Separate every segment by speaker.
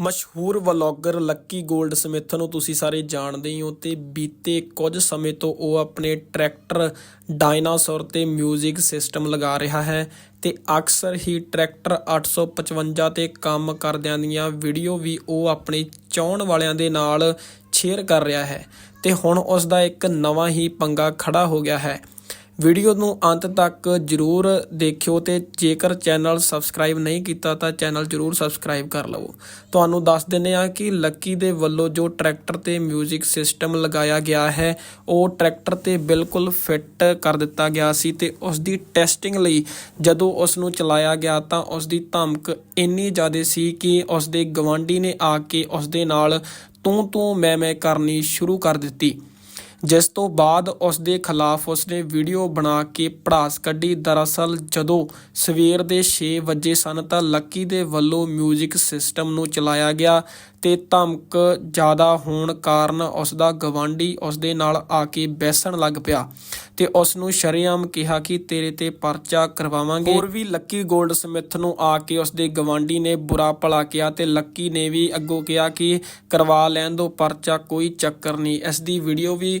Speaker 1: ਮਸ਼ਹੂਰ vlogger Lucky gold Smith ਨੂੰ ਤੁਸੀਂ ਸਾਰੇ ਜਾਣਦੇ ਹੀ ਹੋ ਤੇ ਬੀਤੇ ਕੁਝ ਸਮੇਂ ਤੋਂ ਉਹ ਆਪਣੇ ਟਰੈਕਟਰ ਡਾਇਨਾਸੌਰ ਤੇ 뮤직 ਸਿਸਟਮ ਲਗਾ ਰਿਹਾ ਹੈ ਤੇ ਅਕਸਰ ਹੀ ਟਰੈਕਟਰ 855 ਤੇ ਕੰਮ ਕਰਦਿਆਂ ਦੀਆਂ ਵੀਡੀਓ ਵੀ ਉਹ ਆਪਣੇ ਚਾਹਣ ਵਾਲਿਆਂ ਦੇ ਨਾਲ ਸ਼ੇਅਰ ਕਰ ਰਿਹਾ ਹੈ ਤੇ ਹੁਣ ਉਸ ਦਾ ਇੱਕ ਨਵਾਂ ਹੀ ਪੰਗਾ ਖੜਾ ਹੋ ਗਿਆ ਹੈ। ਵੀਡੀਓ ਨੂੰ ਅੰਤ ਤੱਕ ਜਰੂਰ ਦੇਖਿਓ ਤੇ ਜੇਕਰ ਚੈਨਲ ਸਬਸਕ੍ਰਾਈਬ ਨਹੀਂ ਕੀਤਾ ਤਾਂ ਚੈਨਲ ਜਰੂਰ ਸਬਸਕ੍ਰਾਈਬ ਕਰ ਲਵੋ। ਤੁਹਾਨੂੰ ਦੱਸ ਦਿੰਨੇ ਆ ਕਿ ਲੱਕੀ ਦੇ ਵੱਲੋਂ ਜੋ ਟਰੈਕਟਰ ਤੇ 뮤직 ਸਿਸਟਮ ਲਗਾਇਆ ਗਿਆ ਹੈ, ਉਹ ਟਰੈਕਟਰ ਤੇ ਬਿਲਕੁਲ ਫਿੱਟ ਕਰ ਦਿੱਤਾ ਗਿਆ ਸੀ ਤੇ ਉਸ ਦੀ ਟੈਸਟਿੰਗ ਲਈ ਜਦੋਂ ਉਸ ਨੂੰ ਚਲਾਇਆ ਗਿਆ ਤਾਂ ਉਸ ਦੀ ਧਮਕ ਇੰਨੀ ਜ਼ਿਆਦਾ ਸੀ ਕਿ ਉਸ ਦੇ ਗਵਾਂਢੀ ਨੇ ਆ ਕੇ ਉਸ ਦੇ ਨਾਲ ਤੂੰ ਤੂੰ ਮੈਂ ਮੈਂ ਕਰਨੀ ਸ਼ੁਰੂ ਕਰ ਦਿੱਤੀ। ਜਿਸ ਤੋਂ ਬਾਅਦ ਉਸ ਦੇ ਖਿਲਾਫ ਉਸ ਨੇ ਵੀਡੀਓ ਬਣਾ ਕੇ ਪੜਾਸ ਕੱਢੀ। ਦਰਅਸਲ ਜਦੋਂ ਸਵੇਰ ਦੇ 6 ਵਜੇ ਸਨ ਤਾਂ ਲੱਕੀ ਦੇ ਵੱਲੋਂ 뮤직 ਸਿਸਟਮ ਨੂੰ ਚਲਾਇਆ ਗਿਆ ਤੇ ਧਮਕ ਜ਼ਿਆਦਾ ਹੋਣ ਕਾਰਨ ਉਸ ਦਾ ਗਵਾਂਢੀ ਉਸ ਦੇ ਨਾਲ ਆ ਕੇ ਬੈਸਣ ਲੱਗ ਪਿਆ ਤੇ ਉਸ ਨੂੰ ਸ਼ਰਿਆਮ ਕਿਹਾ ਕਿ ਤੇਰੇ ਤੇ ਪਰਚਾ ਕਰਵਾਵਾਂਗੇ। ਹੋਰ ਵੀ ਲੱਕੀ ਗੋਲਡ ਸਮਿਥ ਨੂੰ ਆ ਕੇ ਉਸ ਦੇ ਗਵਾਂਢੀ ਨੇ ਬੁਰਾ ਭਲਾ ਕਿਹਾ ਤੇ ਲੱਕੀ ਨੇ ਵੀ ਅੱਗੋਂ ਕਿਹਾ ਕਿ ਕਰਵਾ ਲੈਣ ਦੋ, ਪਰਚਾ ਕੋਈ ਚੱਕਰ ਨਹੀਂ। ਇਸ ਦੀ ਵੀਡੀਓ ਵੀ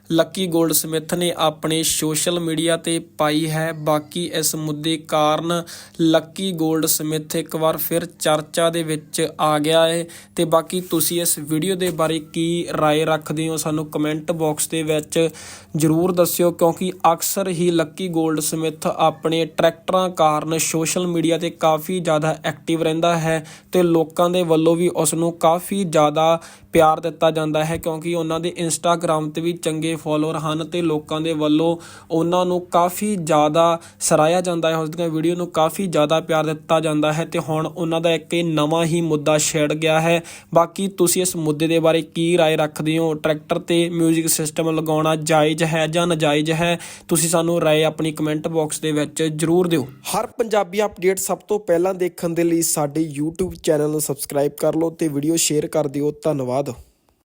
Speaker 1: ਲੱਕੀ ਗੋਲਡ ਸਮਿਥ ਨੇ ਆਪਣੇ ਸੋਸ਼ਲ ਮੀਡੀਆ ਤੇ ਪਾਈ ਹੈ। ਬਾਕੀ ਇਸ ਮੁੱਦੇ ਕਾਰਨ ਲੱਕੀ ਗੋਲਡ ਸਮਿਥ ਇੱਕ ਵਾਰ ਫਿਰ ਚਰਚਾ ਦੇ ਵਿੱਚ ਆ ਗਿਆ ਹੈ ਤੇ ਬਾਕੀ ਤੁਸੀਂ ਇਸ ਵੀਡੀਓ ਦੇ ਬਾਰੇ ਕੀ رائے ਰੱਖਦੇ ਹੋ ਸਾਨੂੰ ਕਮੈਂਟ ਬਾਕਸ ਦੇ ਵਿੱਚ ਜ਼ਰੂਰ ਦੱਸਿਓ, ਕਿਉਂਕਿ ਅਕਸਰ ਹੀ ਲੱਕੀ ਗੋਲਡ ਸਮਿਥ ਆਪਣੇ ਟਰੈਕਟਰਾਂ ਕਾਰਨ ਸੋਸ਼ਲ ਮੀਡੀਆ ਤੇ ਕਾਫੀ ਜ਼ਿਆਦਾ ਐਕਟਿਵ ਰਹਿੰਦਾ ਹੈ ਤੇ ਲੋਕਾਂ ਦੇ ਵੱਲੋਂ ਵੀ ਉਸ ਨੂੰ ਕਾਫੀ ਜ਼ਿਆਦਾ ਪਿਆਰ ਦਿੱਤਾ ਜਾਂਦਾ ਹੈ, ਕਿਉਂਕਿ ਉਹਨਾਂ ਦੇ ਇੰਸਟਾਗ੍ਰam ਤੇ ਵੀ ਚੰਗੇ ਫਾਲੋਅਰ ਹਨ ਤੇ ਲੋਕਾਂ ਦੇ ਵੱਲੋਂ ਉਹਨਾਂ ਨੂੰ ਕਾਫੀ ਜ਼ਿਆਦਾ ਸਰਾਇਆ ਜਾਂਦਾ ਹੈ ਉਸ ਦੀਆਂ ਵੀਡੀਓ ਨੂੰ ਕਾਫੀ ਜ਼ਿਆਦਾ ਪਿਆਰ ਦਿੱਤਾ ਜਾਂਦਾ ਹੈ ਤੇ ਹੁਣ ਉਹਨਾਂ ਦਾ ਇੱਕ ਇਹ ਨਵਾਂ ਹੀ ਮੁੱਦਾ ਛਿੜ ਗਿਆ ਹੈ ਬਾਕੀ ਤੁਸੀਂ ਇਸ ਮੁੱਦੇ ਦੇ ਬਾਰੇ ਕੀ رائے ਰੱਖਦੇ ਹੋ ਟਰੈਕਟਰ ਤੇ 뮤직 ਸਿਸਟਮ ਲਗਾਉਣਾ ਜਾਇਜ਼ ਹੈ ਜਾਂ ਨਾਜਾਇਜ਼ ਹੈ ਤੁਸੀਂ ਸਾਨੂੰ رائے ਆਪਣੀ ਕਮੈਂਟ ਬਾਕਸ ਦੇ ਵਿੱਚ ਜਰੂਰ ਦਿਓ ਹਰ ਪੰਜਾਬੀ ਅਪਡੇਟ ਸਭ ਤੋਂ ਪਹਿਲਾਂ ਦੇਖਣ ਦੇ ਲਈ ਸਾਡੇ YouTube ਚੈਨਲ ਨੂੰ ਸਬਸਕ੍ਰਾਈਬ ਕਰ ਲਓ ਤੇ ਵੀਡੀਓ ਸ਼ੇਅਰ ਕਰ ਦਿਓ ਧੰਨਵਾਦ